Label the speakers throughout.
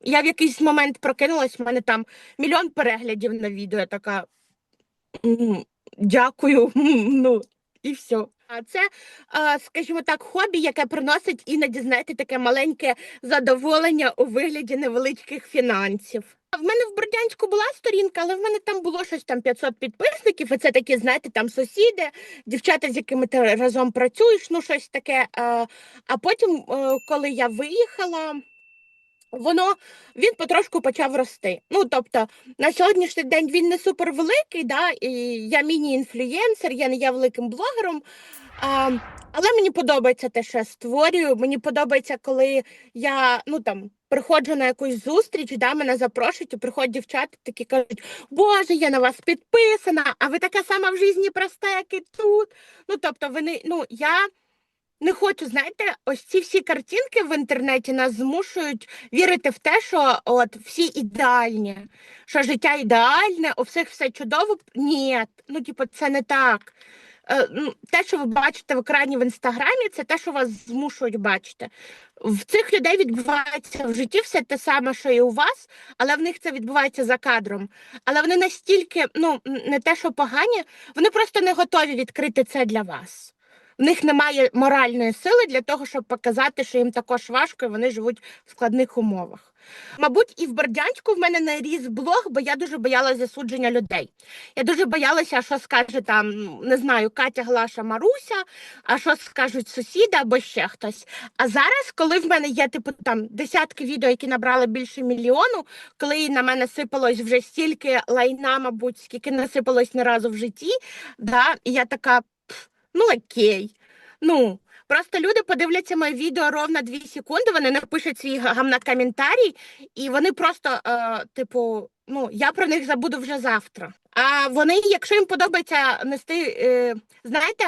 Speaker 1: я в якийсь момент прокинулась, в мене там мільйон переглядів на відео. Я така дякую. Ну і все. А це, скажімо так, хобі, яке приносить іноді, знаєте, таке маленьке задоволення у вигляді невеличких фінансів. В мене в Бердянську була сторінка, але в мене там було щось там 500 підписників, і це такі, знаєте, там сусіди, дівчата, з якими ти разом працюєш, ну щось таке. А, а потім, е, коли я виїхала, воно він потрошку почав рости. Ну тобто на сьогоднішній день він не супер великий, да, і я міні-інфлюєнсер, я не є великим блогером. А, але мені подобається те, що я створюю. Мені подобається, коли я ну там приходжу на якусь зустріч, да, мене запрошують, і приходять дівчата, такі кажуть, Боже, я на вас підписана, а ви така сама в житті проста, як і тут. Ну тобто, вони, ну я. Не хочу, знаєте, ось ці всі картинки в інтернеті нас змушують вірити в те, що от всі ідеальні, що життя ідеальне, у всіх все чудово. Ні, ну типу, це не так. Е, ну, Те, що ви бачите в екрані в інстаграмі, це те, що вас змушують бачити. В цих людей відбувається в житті все те саме, що і у вас, але в них це відбувається за кадром. Але вони настільки, ну не те, що погані, вони просто не готові відкрити це для вас. В них немає моральної сили для того, щоб показати, що їм також важко і вони живуть в складних умовах. Мабуть, і в Бердянську в мене не ріс блог, бо я дуже боялася засудження людей. Я дуже боялася, що скаже там, не знаю, Катя Глаша Маруся, а що скажуть сусіди або ще хтось. А зараз, коли в мене є типу там десятки відео, які набрали більше мільйону, коли на мене сипалось вже стільки лайна, мабуть, скільки не сипалось ні разу в житті, да, і я така. Ну окей. Ну, просто люди подивляться моє відео ровно 2 секунди, вони напишуть свій гамнат коментарій, і вони просто, е, типу, ну, я про них забуду вже завтра. А вони, якщо їм подобається нести, е, знаєте,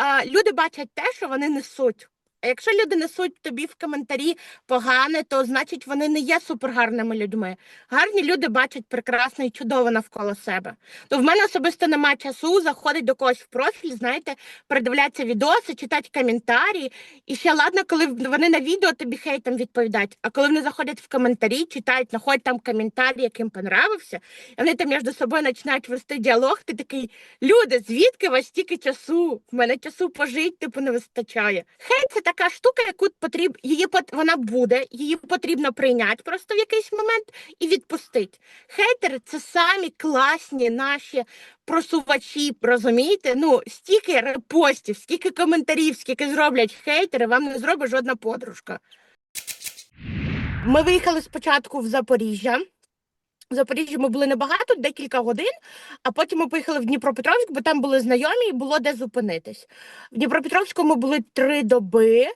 Speaker 1: е, люди бачать те, що вони несуть. А якщо люди несуть тобі в коментарі погане, то значить вони не є супергарними людьми. Гарні люди бачать прекрасно і чудово навколо себе. То в мене особисто немає часу заходити до когось в профіль, знаєте, передивлятися відоси, читати коментарі. І ще ладно, коли вони на відео тобі хейтом відповідають. А коли вони заходять в коментарі, читають, знаходять там коментарі, яким понравився, і вони там між собою починають вести діалог, ти такий, люди, звідки у вас стільки часу? В мене часу пожити, типу, не вистачає. Хейт це така штука, яку потрібно, її вона буде, її потрібно прийняти просто в якийсь момент і відпустити. Хейтери це самі класні наші просувачі, розумієте? Ну, стільки репостів, скільки коментарів, скільки зроблять хейтери, вам не зробить жодна подружка. Ми виїхали спочатку в Запоріжжя. В Запоріжжі ми були небагато, декілька годин, а потім ми поїхали в Дніпропетровськ, бо там були знайомі і було де зупинитись. В Дніпропетровську ми були три доби,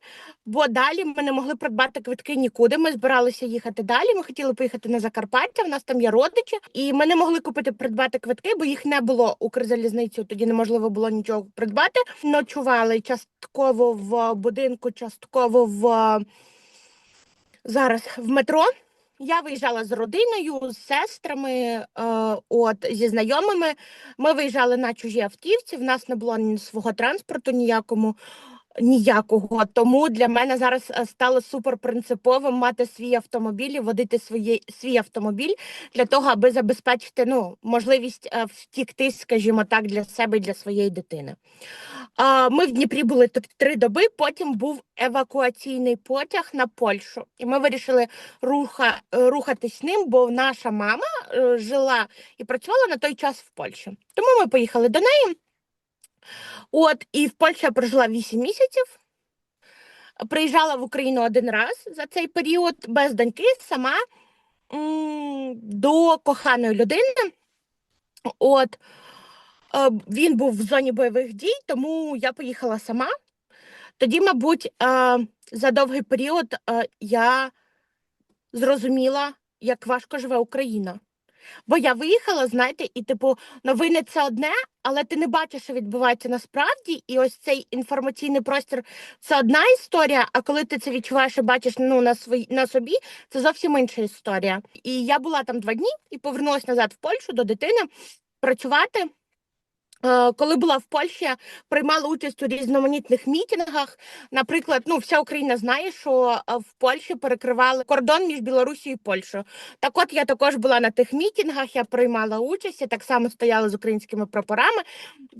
Speaker 1: бо далі ми не могли придбати квитки нікуди. Ми збиралися їхати далі. Ми хотіли поїхати на Закарпаття, в нас там є родичі, і ми не могли купити придбати квитки, бо їх не було Укрзалізницю, тоді неможливо було нічого придбати. Ночували частково в будинку, частково в зараз в метро. Я виїжджала з родиною, з сестрами, е, от зі знайомими. Ми виїжджали на чужі автівці. В нас не було ні свого транспорту ніякому. Ніякого тому для мене зараз е, стало суперпринциповим мати свій автомобіль і водити свої, свій автомобіль для того, аби забезпечити ну, можливість е, втікти, скажімо так, для себе і для своєї дитини. Ми в Дніпрі були три доби. Потім був евакуаційний потяг на Польщу, і ми вирішили руха, е, рухатись ним, бо наша мама жила і працювала на той час в Польщі. Тому ми поїхали до неї. От, і в Польщі я прожила 8 місяців. Приїжджала в Україну один раз за цей період без доньки, сама до коханої людини. От, Е, він був в зоні бойових дій, тому я поїхала сама. Тоді, мабуть, е, за довгий період е, я зрозуміла, як важко живе Україна. Бо я виїхала, знаєте, і типу новини це одне, але ти не бачиш, що відбувається насправді. І ось цей інформаційний простір це одна історія. А коли ти це відчуваєш і бачиш ну, на свої на собі, це зовсім інша історія. І я була там два дні і повернулася назад в Польщу до дитини працювати. Е, Коли була в Польщі, приймала участь у різноманітних мітингах. Наприклад, ну вся Україна знає, що е, в Польщі перекривали кордон між Білорусією і Польщею. Так от я також була на тих мітингах, я приймала участь, я так само стояла з українськими прапорами.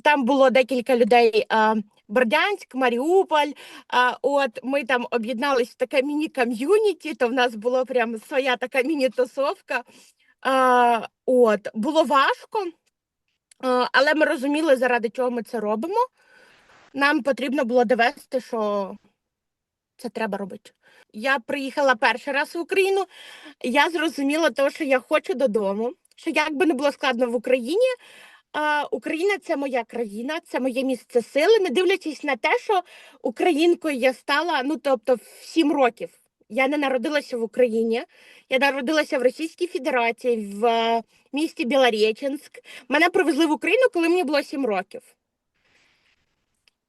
Speaker 1: Там було декілька людей. е, Бердянськ, Маріуполь. А, от ми там об'єднались в таке міні-ком'юніті, то в нас була прям своя така міні-тусовка. От було важко. Але ми розуміли, заради чого ми це робимо. Нам потрібно було довести, що це треба робити. Я приїхала перший раз в Україну. Я зрозуміла те, що я хочу додому. Що як би не було складно в Україні, Україна це моя країна, це моє місце сили, не дивлячись на те, що українкою я стала, ну тобто в сім років. Я не народилася в Україні, я народилася в Російській Федерації, в е, місті Білореченськ. Мене привезли в Україну, коли мені було 7 років.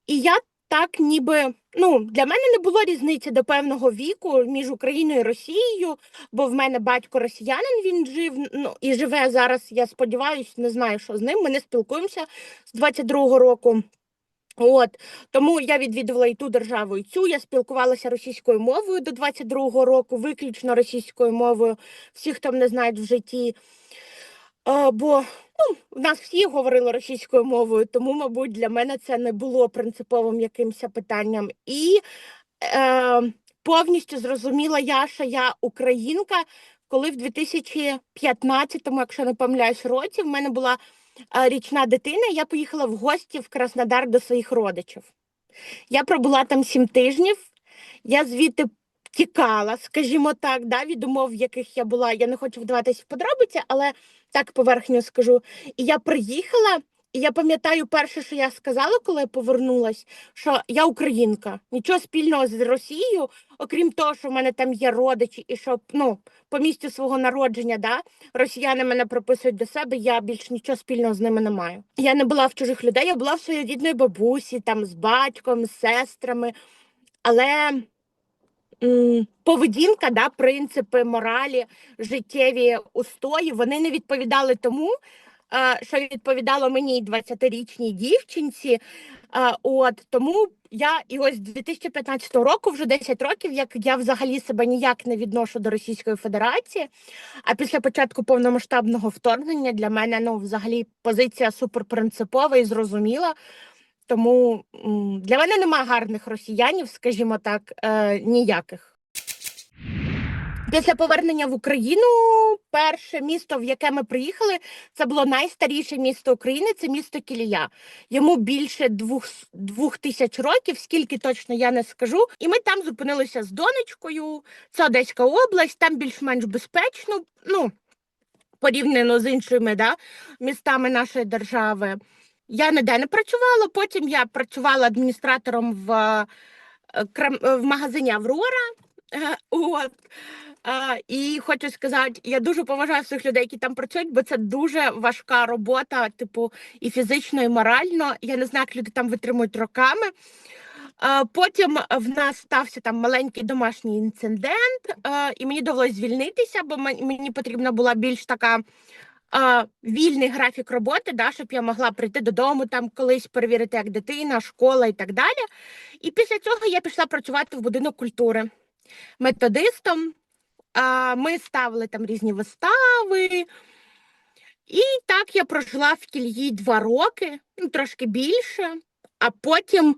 Speaker 1: І я так ніби, ну, для мене не було різниці до певного віку між Україною і Росією, бо в мене батько росіянин, він жив ну, і живе зараз, я сподіваюся, не знаю, що з ним. Ми не спілкуємося з 22-го року. От тому я відвідувала і ту державу, і цю. Я спілкувалася російською мовою до 22-го року, виключно російською мовою. Всі, хто мене знають в житті. А, бо ну, в нас всі говорили російською мовою, тому, мабуть, для мене це не було принциповим якимось питанням. І е, повністю зрозуміла я, що я українка, коли в 2015-му, якщо не помиляюсь, році, в мене була річна дитина, я поїхала в гості в Краснодар до своїх родичів. Я пробула там сім тижнів, я звідти тікала, скажімо так, да, від умов, в яких я була. Я не хочу вдаватись в подробиці, але так поверхню скажу. І я приїхала, і я пам'ятаю перше, що я сказала, коли я повернулась, що я українка. Нічого спільного з Росією, окрім того, що в мене там є родичі, і що ну, по місцю свого народження, да, росіяни мене прописують до себе, я більш нічого спільного з ними не маю. Я не була в чужих людей, я була в своїй рідної бабусі, там з батьком, з сестрами. Але м, поведінка, да, принципи, моралі, життєві устої, вони не відповідали тому, що відповідало мені 20-річній дівчинці. От тому я і ось з 2015 року, вже 10 років, як я взагалі себе ніяк не відношу до Російської Федерації. А після початку повномасштабного вторгнення для мене ну, взагалі позиція суперпринципова і зрозуміла. Тому для мене нема гарних росіянів, скажімо так, е, ніяких. Після повернення в Україну перше місто, в яке ми приїхали, це було найстаріше місто України, це місто Кілія. Йому більше двох, двох тисяч років, скільки точно я не скажу. І ми там зупинилися з донечкою. Це Одеська область, там більш-менш безпечно, ну, порівняно з іншими да, містами нашої держави. Я ніде не працювала. Потім я працювала адміністратором в, е, е, в магазині Аврора. От. І хочу сказати, я дуже поважаю всіх людей, які там працюють, бо це дуже важка робота, типу, і фізично, і морально. Я не знаю, як люди там витримують роками. Потім в нас стався там маленький домашній інцидент, і мені довелося звільнитися, бо мені потрібна була більш така вільний графік роботи, да, щоб я могла прийти додому, там колись перевірити, як дитина, школа і так далі. І після цього я пішла працювати в будинок культури методистом. Ми ставили там різні вистави. І так я прожила в кільї два роки, ну, трошки більше, а потім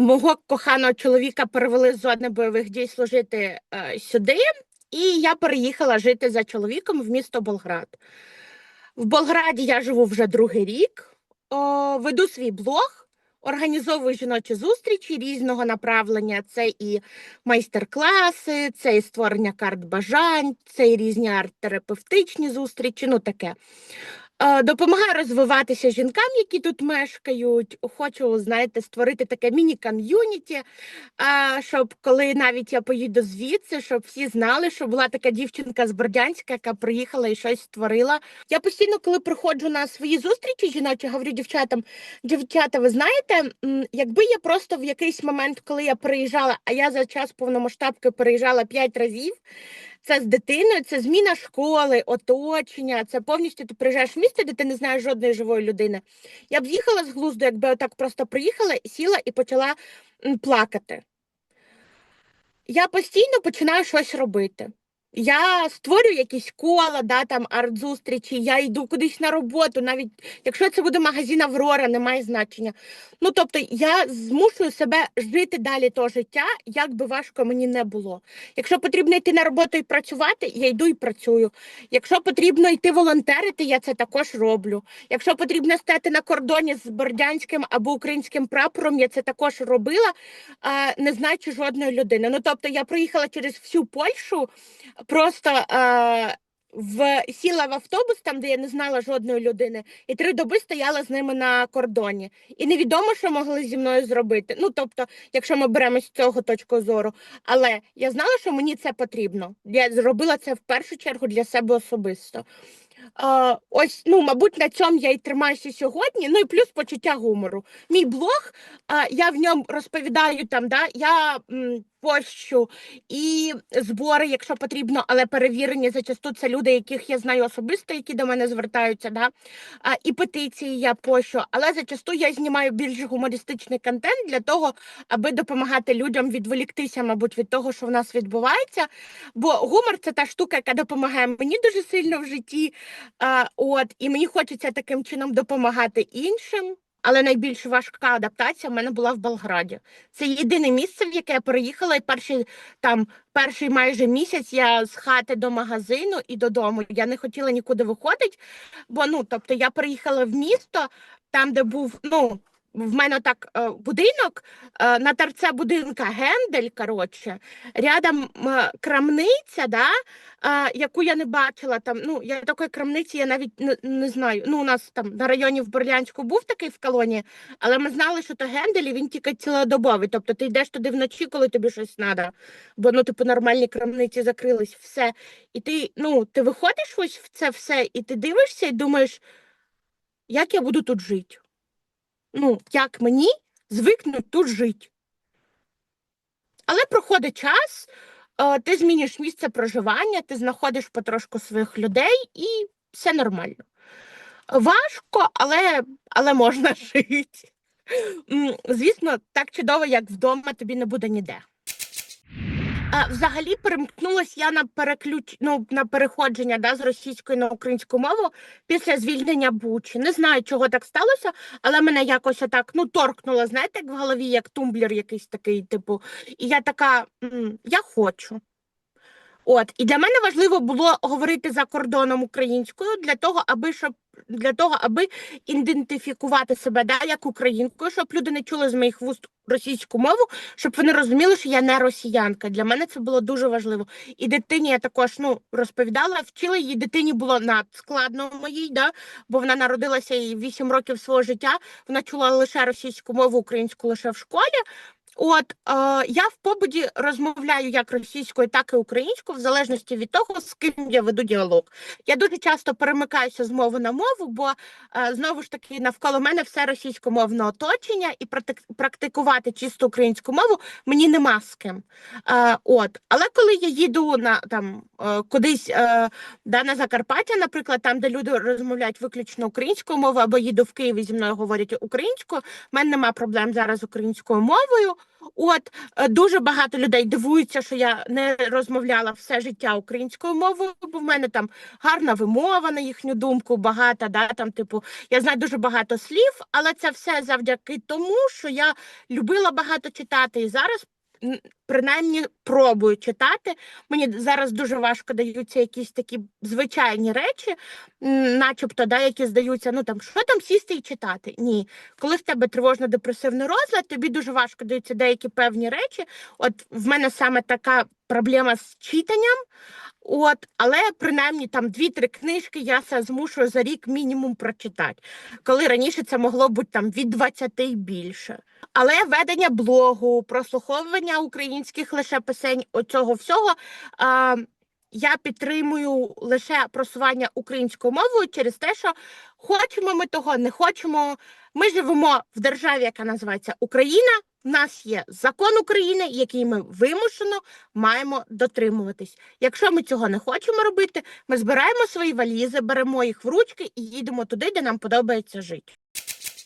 Speaker 1: мого коханого чоловіка перевели з зони бойових дій служити е, сюди, і я переїхала жити за чоловіком в місто Болград. В Болграді я живу вже другий рік, веду свій блог, організовую жіночі зустрічі різного направлення. Це і майстер-класи, це і створення карт бажань, це і різні арт-терапевтичні зустрічі, ну таке. Е, Допомагаю розвиватися жінкам, які тут мешкають. Хочу, знаєте, створити таке міні-ком'юніті, а, щоб коли навіть я поїду звідси, щоб всі знали, що була така дівчинка з Бердянська, яка приїхала і щось створила. Я постійно, коли приходжу на свої зустрічі жіночі, говорю дівчатам, дівчата, ви знаєте, якби я просто в якийсь момент, коли я переїжджала, а я за час повномасштабки переїжджала п'ять разів. Це з дитиною, це зміна школи, оточення. Це повністю ти приїжджаєш в місто, де ти не знаєш жодної живої людини. Я б з'їхала з глузду, якби отак просто приїхала, сіла і почала плакати. Я постійно починаю щось робити. Я створюю якісь кола, да, там арт-зустрічі, я йду кудись на роботу, навіть якщо це буде магазин Аврора, не має значення. Ну, тобто, я змушую себе жити далі того життя, як би важко мені не було. Якщо потрібно йти на роботу і працювати, я йду і працюю. Якщо потрібно йти волонтерити, я це також роблю. Якщо потрібно стати на кордоні з бордянським або українським прапором, я це також робила, не знаючи жодної людини. Ну тобто я проїхала через всю Польщу, просто е, в сіла в автобус, там де я не знала жодної людини, і три доби стояла з ними на кордоні. І невідомо, що могли зі мною зробити. Ну тобто, якщо ми беремо з цього точку зору. Але я знала, що мені це потрібно. Я зробила це в першу чергу для себе особисто. А, ось, ну, мабуть, на цьому я і тримаюся сьогодні. Ну і плюс почуття гумору. Мій блог, а, я в ньому розповідаю там, да, я м, пощу і збори, якщо потрібно, але перевірені зачасту це люди, яких я знаю особисто, які до мене звертаються. Да? А, і петиції я пощу, але зачасту я знімаю більш гумористичний контент для того, аби допомагати людям відволіктися, мабуть, від того, що в нас відбувається. Бо гумор це та штука, яка допомагає мені дуже сильно в житті. А, от, і мені хочеться таким чином допомагати іншим. Але найбільш важка адаптація в мене була в Болграді. Це єдине місце, в яке я переїхала, і перший там перший майже місяць я з хати до магазину і додому. Я не хотіла нікуди виходити, бо ну, тобто я приїхала в місто, там, де був, ну. В мене так е, будинок, е, на торце будинка гендель, коротше, рядом крамниця, да, е, яку я не бачила. Там, ну, я такої крамниці я навіть не, не знаю. Ну, у нас там на районі в Борлянську був такий в колонії, але ми знали, що то гендель, і він тільки цілодобовий. Тобто ти йдеш туди вночі, коли тобі щось треба. Бо ну, типу, нормальні крамниці закрились, все. І ти, ну, ти виходиш ось в це все, і ти дивишся і думаєш, як я буду тут жити? Ну, як мені звикнуть тут жити? Але проходить час, е, ти змінюєш місце проживання, ти знаходиш потрошку своїх людей і все нормально. Важко, але, але можна жити. Звісно, так чудово, як вдома, тобі не буде ніде. А, взагалі перемкнулась я на переключ... ну, на переходження да, з російської на українську мову після звільнення Бучі. Не знаю, чого так сталося, але мене якось так ну, торкнуло, знаєте, як в голові, як тумблер якийсь такий, типу. І я така, я хочу. От, і для мене важливо було говорити за кордоном українською для того, аби щоб для того, аби ідентифікувати себе да, як українкою, щоб люди не чули з моїх вуст російську мову, щоб вони розуміли, що я не росіянка. Для мене це було дуже важливо. І дитині я також ну, розповідала, вчила її дитині було надскладно моїй, да, бо вона народилася і 8 років свого життя. Вона чула лише російську мову, українську лише в школі. От е, я в побуді розмовляю як російською, так і українською, в залежності від того, з ким я веду діалог. Я дуже часто перемикаюся з мови на мову, бо е, знову ж таки навколо мене все російськомовне оточення, і практик- практикувати чисто українську мову мені нема з ким. Е, от, але коли я їду на там е, кудись е, да, на Закарпаття, наприклад, там, де люди розмовляють виключно українською мовою, або їду в Києві зі мною говорять українською, в мене нема проблем зараз українською мовою. От е, дуже багато людей дивуються, що я не розмовляла все життя українською мовою, бо в мене там гарна вимова, на їхню думку, багата, да, там, типу, я знаю дуже багато слів, але це все завдяки тому, що я любила багато читати і зараз. Принаймні пробую читати. Мені зараз дуже важко даються якісь такі звичайні речі, начебто, да, які здаються, ну там що там сісти і читати? Ні. Коли в тебе тривожно-депресивний розлад, тобі дуже важко даються деякі певні речі. От в мене саме така проблема з читанням. От, але принаймні там дві-три книжки я се змушую за рік мінімум прочитати, коли раніше це могло бути там від 20 і більше. Але ведення блогу, прослуховування українських лише пісень, оцього всього. А, я підтримую лише просування українською мовою через те, що хочемо ми того, не хочемо. Ми живемо в державі, яка називається Україна. У нас є закон України, який ми вимушено маємо дотримуватись. Якщо ми цього не хочемо робити, ми збираємо свої валізи, беремо їх в ручки і їдемо туди, де нам подобається жити.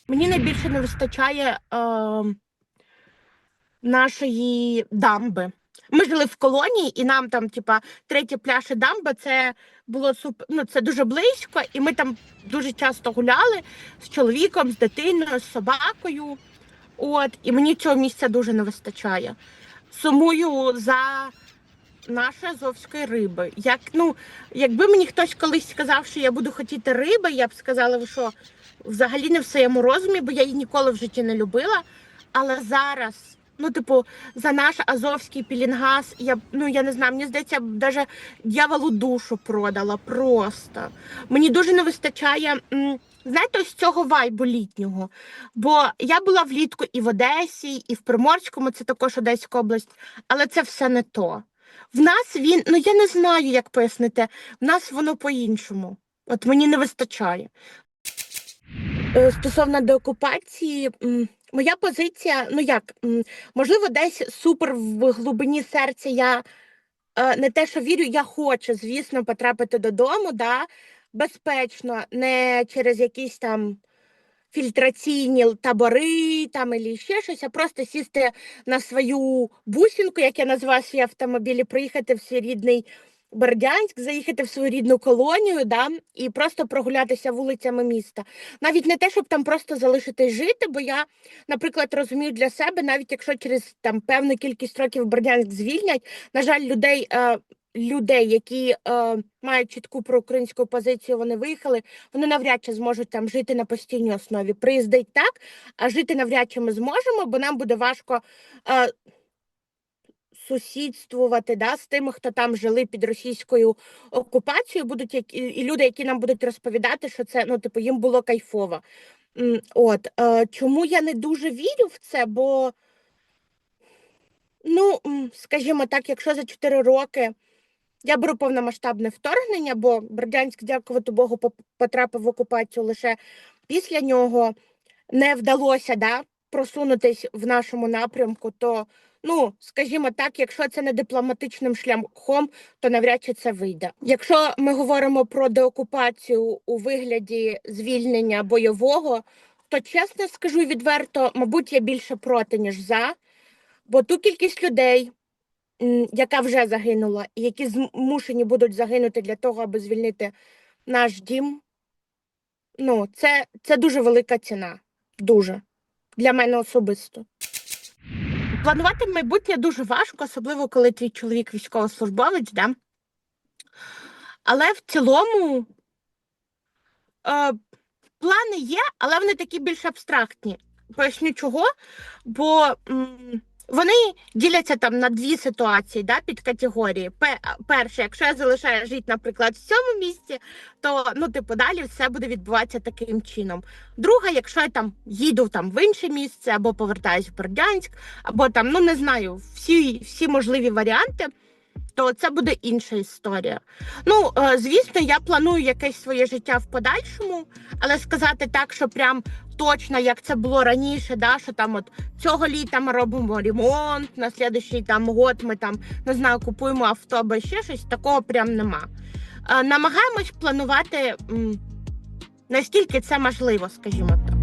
Speaker 1: Мені найбільше не вистачає е, нашої дамби. Ми жили в колонії, і нам там, типа, третя пляж дамба, це було суп... ну, це дуже близько, і ми там дуже часто гуляли з чоловіком, з дитиною, з собакою. От, і мені цього місця дуже не вистачає. Сумую за нашої азовської риби. Як, ну, якби мені хтось колись сказав, що я буду хотіти риби, я б сказала, що взагалі не в своєму розумі, бо я її ніколи в житті не любила. Але зараз, ну, типу, за наш азовський пілінгаз, я ну я не знаю, мені здається, я б навіть дьяволу душу продала просто. Мені дуже не вистачає. м, Знаєте, ось цього вайбу літнього. Бо я була влітку і в Одесі, і в Приморському, це також Одеська область, але це все не то. В нас він, ну я не знаю, як пояснити, в нас воно по-іншому. От мені не вистачає. Е, Стосовно деокупації, моя позиція, ну як, можливо, десь супер в глибині серця я е, не те, що вірю, я хочу, звісно, потрапити додому, да, безпечно, не через якісь там фільтраційні табори там і ще щось, а просто сісти на свою бусинку, як я називаю свій автомобіль, і приїхати в свій рідний Бердянськ, заїхати в свою рідну колонію, да, і просто прогулятися вулицями міста. Навіть не те, щоб там просто залишитись жити, бо я, наприклад, розумію для себе, навіть якщо через там певну кількість років Бердянськ звільнять, на жаль, людей. Е, Людей, які е, мають чітку проукраїнську позицію, вони виїхали, вони навряд чи зможуть там жити на постійній основі. Приїздить так, а жити навряд чи ми зможемо, бо нам буде важко е, сусідствувати да, з тими, хто там жили під російською окупацією, будуть які, і люди, які нам будуть розповідати, що це ну, типу, їм було кайфово. От е, чому я не дуже вірю в це? Бо, ну, скажімо так, якщо за 4 роки я беру повномасштабне вторгнення, бо Бердянськ, дякувати Богу, потрапив в окупацію лише після нього, не вдалося да, просунутись в нашому напрямку, то, ну, скажімо так, якщо це не дипломатичним шляхом, то навряд чи це вийде. Якщо ми говоримо про деокупацію у вигляді звільнення бойового, то чесно скажу відверто, мабуть, я більше проти, ніж за, бо ту кількість людей, яка вже загинула, і які змушені будуть загинути для того, аби звільнити наш дім. Ну, це, це дуже велика ціна. Дуже. Для мене особисто. Планувати майбутнє дуже важко, особливо коли твій чоловік військовослужбовець, да? Але в цілому е, плани є, але вони такі більш абстрактні. Поясню чого. Бо м, вони діляться там на дві ситуації да, під категорії. Пе- Перше, якщо я залишаю жити, наприклад, в цьому місці, то ну, типу, далі все буде відбуватися таким чином. Друге, якщо я там їду там в інше місце, або повертаюсь в Бердянськ, або там, ну не знаю, всі, всі можливі варіанти, то це буде інша історія. Ну, е, звісно, я планую якесь своє життя в подальшому, але сказати так, що прям точно як це було раніше, да, що там от цього літа ми робимо ремонт, на слідуючий там год ми там не знаю, купуємо авто або ще щось, такого прям нема. Е, намагаємось планувати наскільки це можливо, скажімо так.